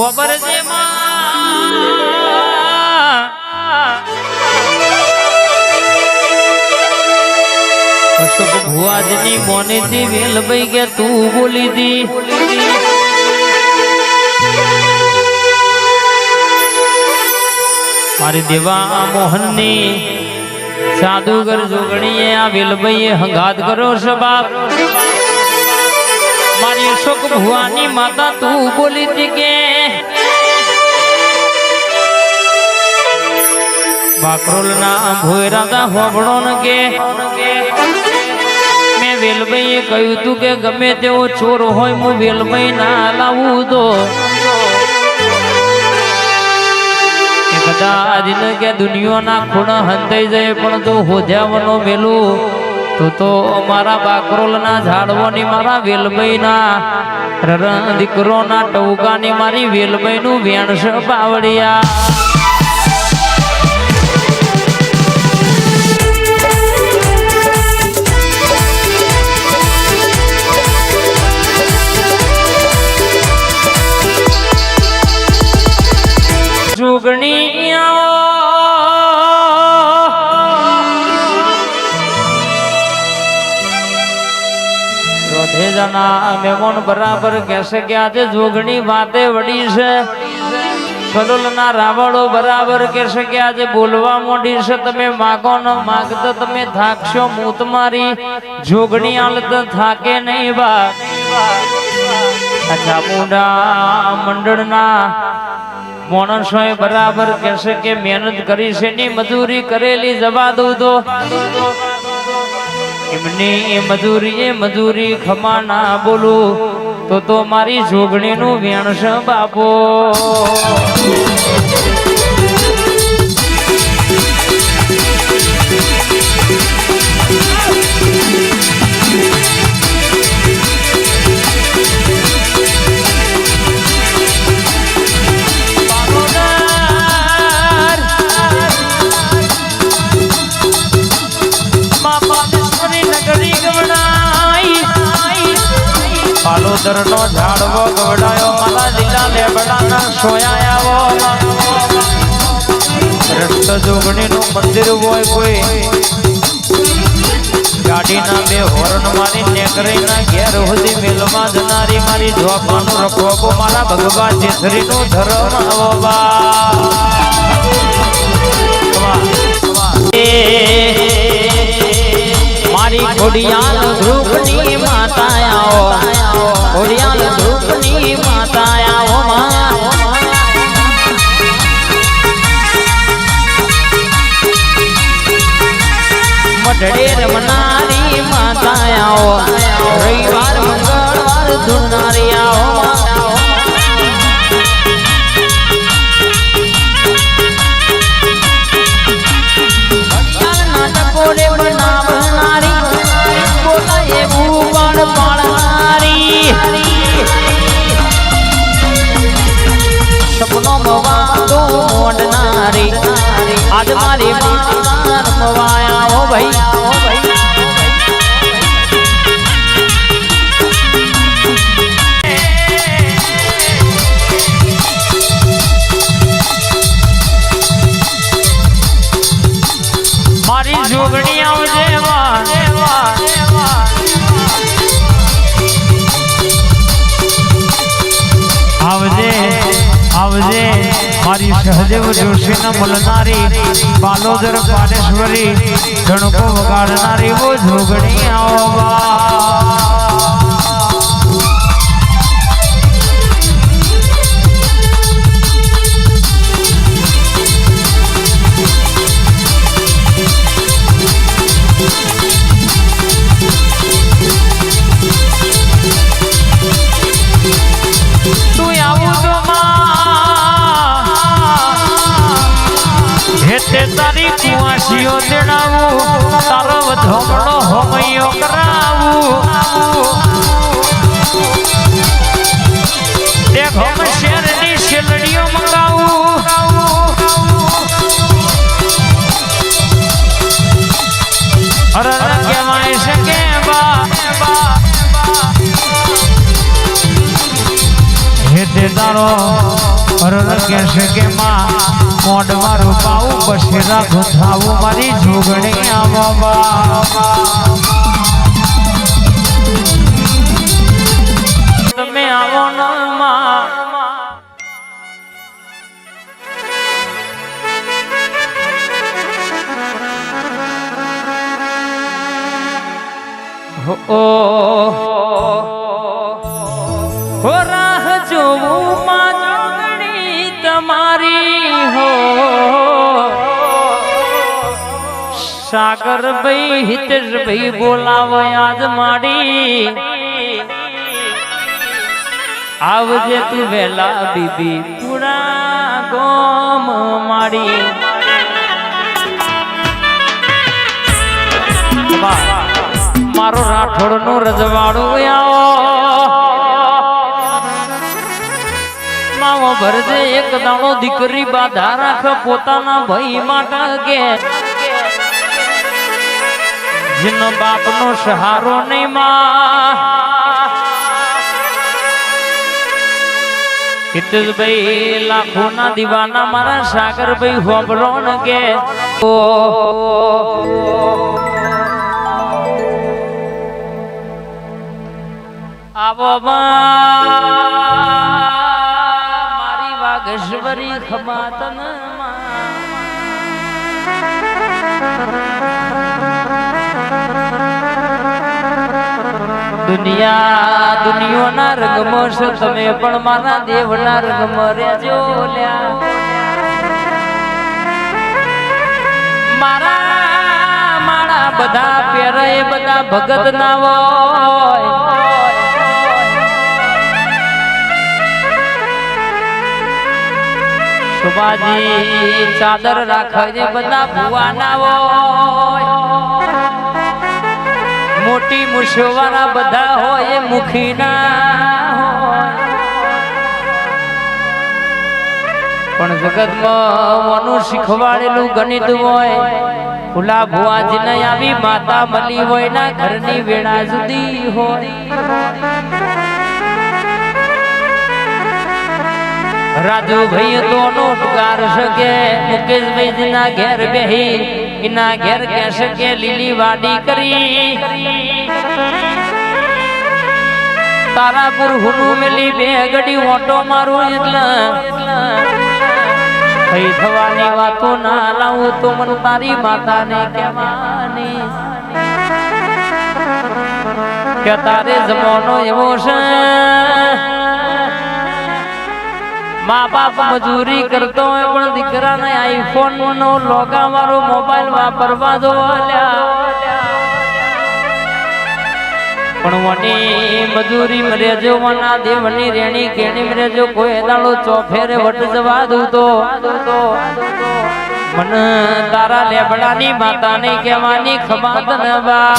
ખબર છે અશોક ભુવાજની મોનેથી વેલભાઈ કે તું બોલી દી. મારી દેવા મોહનની સાધુગર જોગણીએ આ વેલભાઈએ હંગાત કરો છે બાપ. અશોક ભુવાની માતા તું બોલી હતી કે, બાકરોલના ભોયરાતા હોબળો ન કે. મેં વેલભાઈએ કહ્યું તું કે ગમે તેવો ચોર હોય હું વેલભાઈ ના લાવું તો. કદાચ ન કે દુનિયાના ખૂણા હંતાઈ જાય પણ તો હોધ્યાવાનો મેલું. તો તો મારા બાકરોલના ઝાડવોની મારા વેલભાઈના રરણ દીકરોના ટૌકાની મારી વેલભાઈનું વેણસ પાવડિયા રોધે જણા મેમોન બરાબર કહેશે કે આજે જોગણી વાતે વડી છે. કલોલના રાવળો બરાબર કહેશે કે આજે બોલવા મોડી છે. તમે માગો ન માગતા તમે થાકશો મૂત મારી. જોગણી હાલત થાકે નહીં બા ચામુંડા મંડળના માણસોએ બરાબર કહેશે કે મહેનત કરી છે. ની મજૂરી કરેલી જવા દઉં તો. એમની એ મજૂરી એ મજૂરી ખમા ના બોલું તો તો મારી જોગણીનું વેણસ બાપો. નો ઝાડવો ગવડાયો મારા લીલા લેબડાના સોયા રસ્ત જોગણી નું મંદિર હોય કોઈ. ગાડીના બે હોર્ન મારી નેકરી ના ઘેર સુધી મિલમાં જનારી મારી જોવાનું રખોબો મારા ભગવાન જેસરી ધર્મ આવો બા. મારી ઘોડિયાલ ધ્રુપની મંગળવાર આવજે મારી સહદેવ જોશીના મળનારી બાલોદર પાનેશ્વરી ગણકો વગાડનારી વો જોગણી આવવા. તારી કુવાસીઓ તેડાવું, તારો ધોમણો હોમયો કરાવું. દેખો શેરની શેલડીઓ મંગાવું. અરે છે કે બા. હેતે તારો કહેશે કે માં મોઢમાં રૂપાવું પછી રાખું થાવું મારી જોગણી આવવા તમે આવો હો હો રાહ જોવું માં જોગણી તમારી હો. સાગર ભાઈ હિતેશ ભાઈ બોલાવો આજ માડી આવજે તું વેલા બીબી પૂરા ગોમ માડી મારો રાઠોડનું રજવાડું આવો ભરજે એક દાણો દીકરી બાધા રાખ પોતાના ભાઈ માટે કે જીનો બાપનો સહારો નહીં માં. હિતેશભાઈ લાખો ના દીવાના મારા સાગરભાઈ હોબળો ને કે. ઓ આવો મારી દુનિયા, દુનિયોના રંગમો છો તમે પણ મારા દેવના રંગમાં રહેજો મારા મારા બધા પહેરાય બધા ભગત ના હોય. સુબાજી ચાદર રાખે બધા ભુવાના હોય. મોટી મુશવાના બધા હોય મુખીના પણ જગતમાં મનું શીખવાડેલું ગણિત હોય, ફુલા ભુવાજીને આવી માતા મલી હોય ના ઘરની વેળા જુદી હોય. રાજુભાઈ તો નો પુકાર શકે મુકેશભાઈ ના ઘેર બેહી એના ઘેર કે શકે લીલી વાડી કરી. તારાપુર હુનું મેલી બે ગડી ઓટો મારું એટલે. થઈ થવાની વાતો ના લાવું તો મને તારી માતાને કહેવાની. કે તારે જમાનો એવો છે. મા બાપ મજૂરી કરતો હોય પણ દીકરાને આઈફોન નો લોગા મારો મોબાઈલ વાપરવા દો પણ વની મજૂરી મરેજો મના દેવની રેણી કેણી મરેજો, કોઈ દાડો ચોફેરે વટ જવા દઉં તો. મન તારા લેબડાની માતાની કહેવાની ખબાત નવા